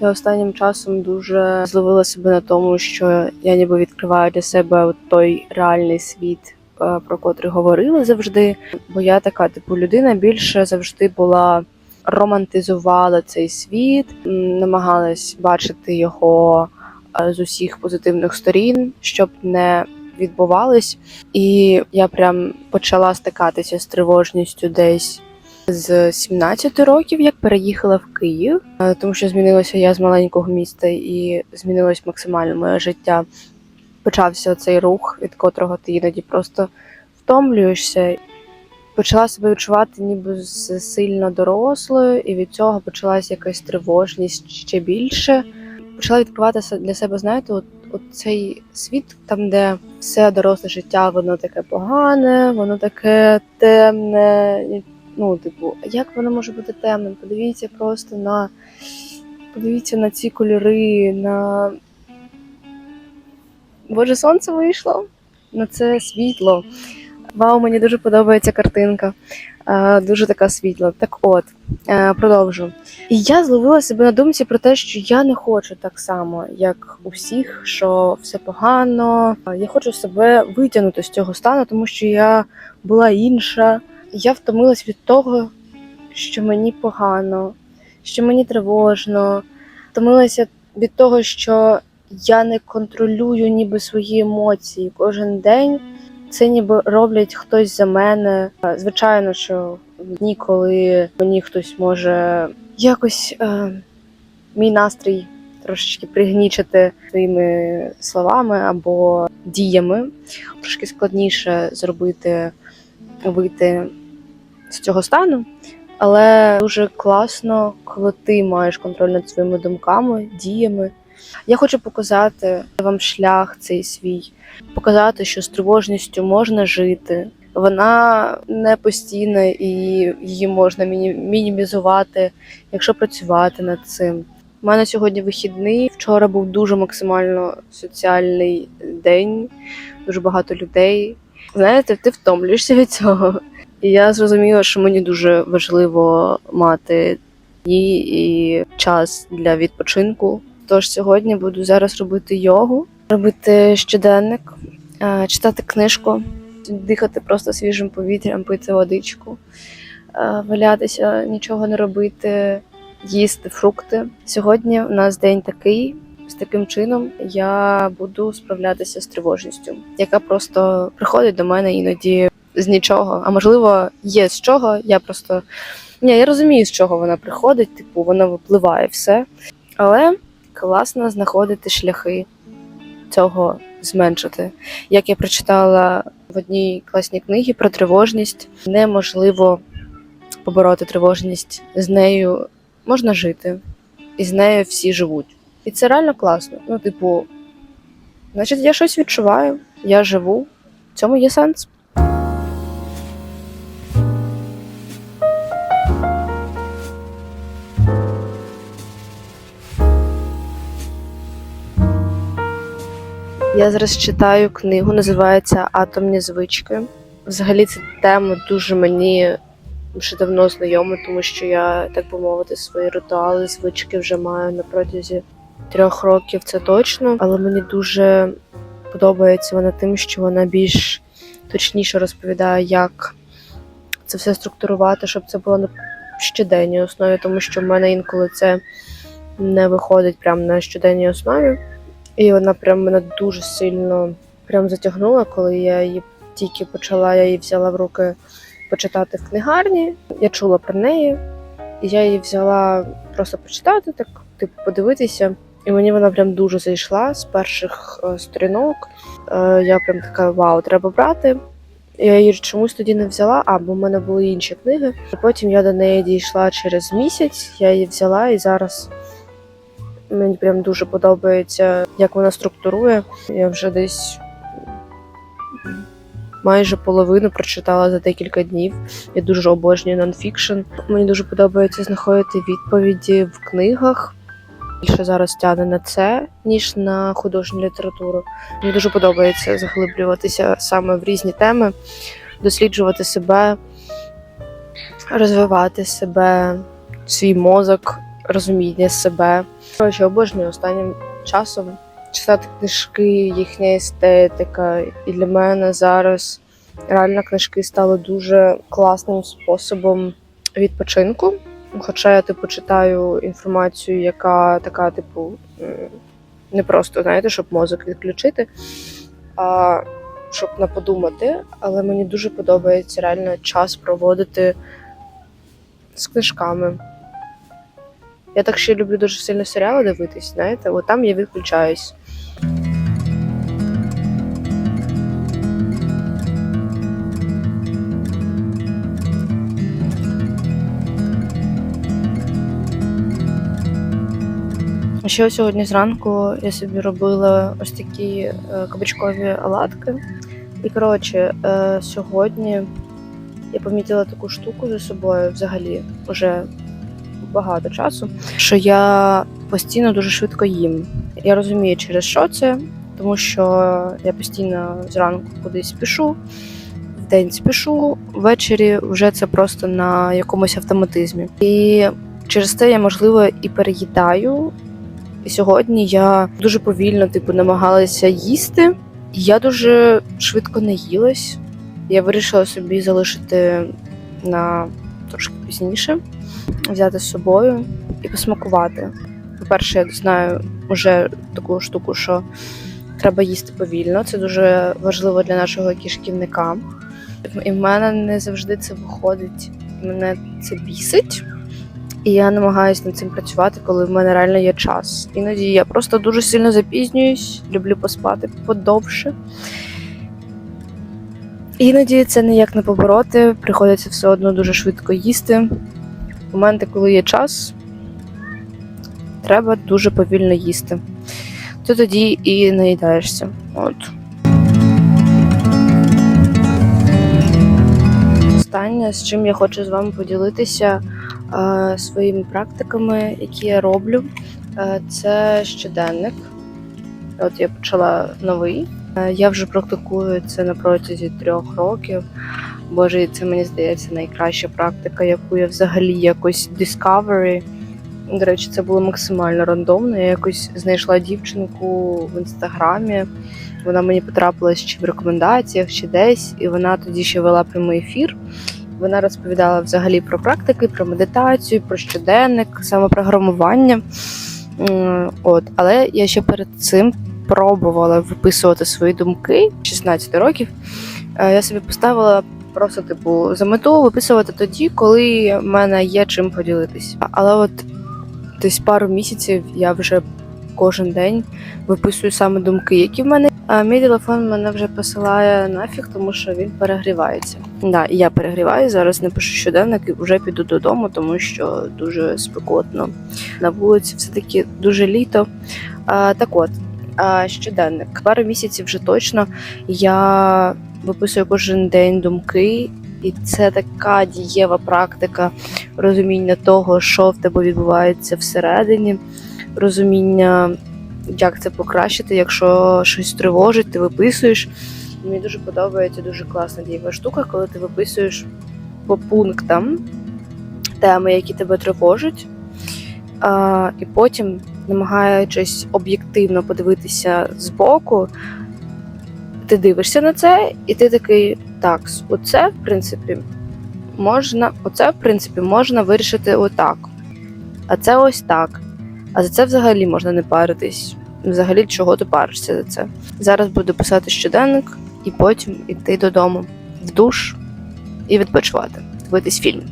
Я останнім часом дуже зловила себе на тому, що я ніби відкриваю для себе той реальний світ, е, про котрий говорили завжди. Бо я така, типу, людина більше завжди була романтизувала цей світ, намагалась бачити його е, з усіх позитивних сторін, щоб не відбувалось. І я прям почала стикатися з тривожністю десь з 17 років, як переїхала в Київ, е, тому що змінилася я з маленького міста і змінилось максимально моє життя. Почався цей рух, від котрого ти іноді просто втомлюєшся. Почала себе відчувати ніби сильно дорослою, і від цього почалась якась тривожність ще більше. Почала відкриватися для себе, знаєте, от, от цей світ, там, де все доросле життя, воно таке погане, воно таке темне, ну, типу, як воно може бути темним? Подивіться просто на. Подивіться на ці кольори, на. Боже, сонце вийшло. На це світло. Вау, мені дуже подобається картинка. Е, дуже така світла. Так от, е, продовжу. І я зловила себе на думці про те, що я не хочу так само, як у всіх, що все погано. Я хочу себе витягнути з цього стану, тому що я була інша. Я втомилась від того, що мені погано, що мені тривожно. Втомилася від того, що я не контролюю ніби свої емоції кожен день. Це ніби роблять хтось за мене. Звичайно, що в дні, коли мені хтось може якось е, мій настрій трошечки пригнічити своїми словами або діями, трошки складніше зробити вийти з цього стану. Але дуже класно, коли ти маєш контроль над своїми думками, діями. Я хочу показати вам шлях цей свій, показати, що з тривожністю можна жити. Вона не постійна і її можна мінімізувати, якщо працювати над цим. У мене сьогодні вихідний. Вчора був дуже максимально соціальний день, дуже багато людей. Знаєте, ти втомлюєшся від цього. І я зрозуміла, що мені дуже важливо мати і час для відпочинку. Тож сьогодні буду зараз робити йогу, робити щоденник, е, читати книжку, дихати просто свіжим повітрям, пити водичку, е, валятися, нічого не робити, їсти фрукти. Сьогодні у нас день такий. З таким чином я буду справлятися з тривожністю, яка просто приходить до мене іноді з нічого. А можливо, є з чого. Я просто ні, я розумію, з чого вона приходить, типу, вона випливає все. Але класно знаходити шляхи цього зменшити. Як я прочитала в одній класній книгі про тривожність, неможливо побороти тривожність. З нею можна жити, і з нею всі живуть. І це реально класно. Ну, типу, значить, я щось відчуваю, я живу, в цьому є сенс. Я зараз читаю книгу, називається Атомні звички. Взагалі ця тема дуже мені вже давно знайома, тому що я, так би мовити, свої ритуали, звички вже маю на протязі трьох років, це точно. Але мені дуже подобається вона тим, що вона більш точніше розповідає, як це все структурувати, щоб це було на щоденній основі, тому що в мене інколи це не виходить прямо на щоденній основі. І вона прям мене дуже сильно прям затягнула, коли я її тільки почала, я її взяла в руки почитати в книгарні. Я чула про неї, і я її взяла просто почитати, так, типу, подивитися. І мені вона прям дуже зайшла з перших е, сторінок. Е, я прям така вау, треба брати. Я її чомусь тоді не взяла, а бо в мене були інші книги. Потім я до неї дійшла через місяць, я її взяла і зараз Мені прям дуже подобається, як вона структурує. Я вже десь майже половину прочитала за декілька днів. Я дуже обожнюю нонфікшн. Мені дуже подобається знаходити відповіді в книгах. більше зараз тягне на це, ніж на художню літературу. Мені дуже подобається заглиблюватися саме в різні теми, досліджувати себе, розвивати себе, свій мозок, розуміння себе. Коротше, обожнюю останнім часом читати книжки, їхня естетика. І для мене зараз реально книжки стали дуже класним способом відпочинку. Хоча я типу читаю інформацію, яка така, типу, не просто знаєте, щоб мозок відключити, а щоб не подумати. Але мені дуже подобається реально час проводити з книжками. Я так ще люблю дуже сильно серіали дивитись, знаєте, от там я відключаюсь. Ще сьогодні зранку я собі робила ось такі е, кабачкові оладки. І коротше, е, сьогодні я помітила таку штуку за собою взагалі вже багато часу, що я постійно дуже швидко їм. Я розумію, через що це, тому що я постійно зранку кудись спішу, вдень спішу, ввечері вже це просто на якомусь автоматизмі. І через це я, можливо, і переїдаю. І сьогодні я дуже повільно типу, намагалася їсти. Я дуже швидко наїлась. Я вирішила собі залишити на трошки пізніше, взяти з собою і посмакувати. По-перше, я знаю вже таку штуку, що треба їсти повільно. Це дуже важливо для нашого кишківника. І в мене не завжди це виходить. Мене це бісить. І я намагаюся над цим працювати, коли в мене реально є час. Іноді я просто дуже сильно запізнююсь, люблю поспати подовше. Іноді це ніяк не побороти, приходиться все одно дуже швидко їсти. Моменти, коли є час, треба дуже повільно їсти. То тоді і наїдаєшся. От. Останнє, з чим я хочу з вами поділитися е, своїми практиками, які я роблю, е, це щоденник. От я почала новий. Е, Я вже практикую це на протязі трьох років. Боже, це мені здається найкраща практика, яку я взагалі якось discovery. До речі, це було максимально рандомно. Я якось знайшла дівчинку в інстаграмі. Вона мені потрапилась чи в рекомендаціях, чи десь, і вона тоді ще вела прямий ефір. Вона розповідала взагалі про практики, про медитацію, про щоденник, самопрограмування. От, але я ще перед цим пробувала виписувати свої думки 16 років. Е, Я собі поставила просто типу за мету виписувати тоді, коли в мене є чим поділитись. Але от десь пару місяців я вже кожен день виписую саме думки, які в мене. А мій телефон мене вже посилає нафіг, тому що він перегрівається. Да, і я перегріваю. Зараз напишу щоденник і вже піду додому, тому що дуже спекотно. На вулиці все-таки дуже літо. А, так от, а, щоденник. Пару місяців вже точно я виписую кожен день думки, і це така дієва практика розуміння того, що в тебе відбувається всередині, розуміння, як це покращити, якщо щось тривожить, ти виписуєш. Мені дуже подобається дуже класна дієва штука, коли ти виписуєш по пунктам теми, які тебе тривожать, а, і потім, намагаючись об'єктивно подивитися збоку, ти дивишся на це, і ти такий, так, оце, в принципі, можна, оце, в принципі, можна вирішити отак. А це ось так. А за це взагалі можна не паритись. Взагалі, чого ти паришся за це? Зараз буду писати щоденник і потім йти додому в душ і відпочивати, дивитись фільм.